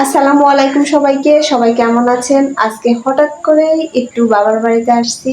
আসসালামু আলাইকুম সবাইকে। সবাই কেমন আছেন? আজকে হঠাৎ করে একটু বাবার বাড়িতে আসছি।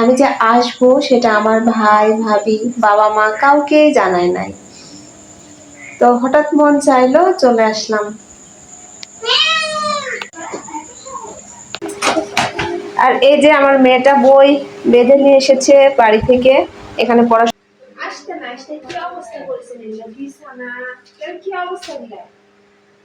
আমি যে আসব সেটা আমার ভাই, ভাবি, বাবা, মা কাউকে জানায় নাই। তো হঠাৎ মন চাইলো চলে আসলাম। আর এই যে আমার মেয়েটা বই বেঁধে নিয়ে এসেছে বাড়ি থেকে, এখানে পড়াশোনা আসতে না, আসতে কি অবস্থা করেছে কি অবস্থা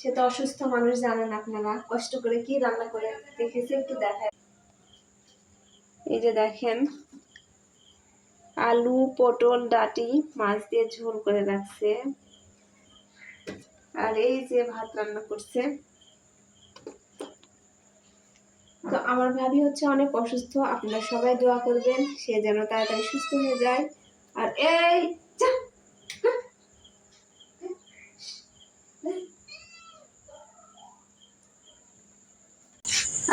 সে তো অসুস্থ মানুষ জানেন আপনারা। কষ্ট করে কি রান্না করে দেখেছি একটু দেখায় এই যে দেখেন আলু পটল ডাটি মাছ দিয়ে ঝোল করে রাখছে। আর এই যে ভাত রান্না করছে। তো আমার ভাবি হচ্ছে অনেক অসুস্থ আপনারা সবাই দোয়া করবেন সে যেন তাড়াতাড়ি সুস্থ হয়ে যায়। আর এই যা,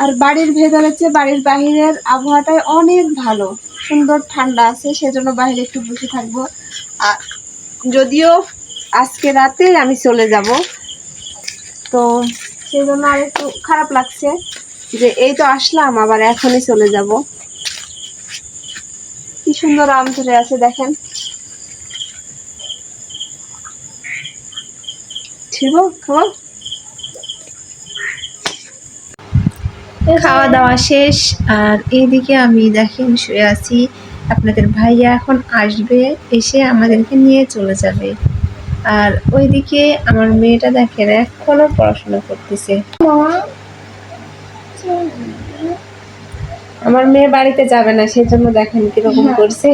আর বাড়ির ভেতরের চেয়ে বাড়ির বাহিরের আবহাওয়াটাই অনেক ভালো। সুন্দর ঠান্ডা আছে, সেজন্য বাইরে একটু বসে থাকব। আর যদিও আজকে রাতে আমি চলে যাব, তো সেই জন্য আর একটু খারাপ লাগছে যে এই তো আসলাম, আবার এখনই চলে যাব। কি সুন্দর আম ধরে আছে, দেখেন। ছিল? খাওয়া খাওয়া দাওয়া শেষ। আর এইদিকে আমি দেখেন শুয়ে আছি। আপনাদের ভাইয়া এখন আসবে এসে আমাদেরকে নিয়ে চলে যাবে। আর ওইদিকে আমার মেয়েটা দেখেন এখনও পড়াশোনা করতেছে। আমার মেয়ে বাড়িতে যাবে না সেই জন্য দেখেন কীরকম করছে।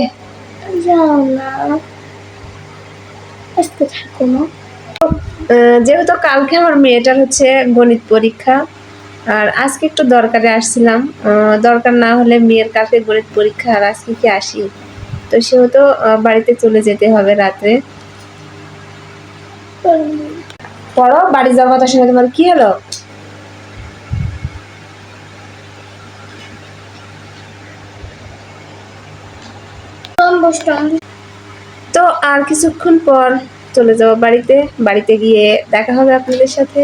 যেহেতু কালকে আমার মেয়েটার হচ্ছে গণিত পরীক্ষা আর আজকে একটু দরকারে আসছিলাম। দরকার না হলে মেয়ের কালকে গণিত পরীক্ষা আর আজকে কি আসি? তো সেহেতু বাড়িতে চলে যেতে হবে রাত্রে। পড়ো, বাড়ি যাওয়ার কথা শুনে তোমার কি হলো? তো আর কিছুক্ষণ পর চলে যাব বাড়িতে। বাড়িতে গিয়ে দেখা হবে আপনাদের সাথে।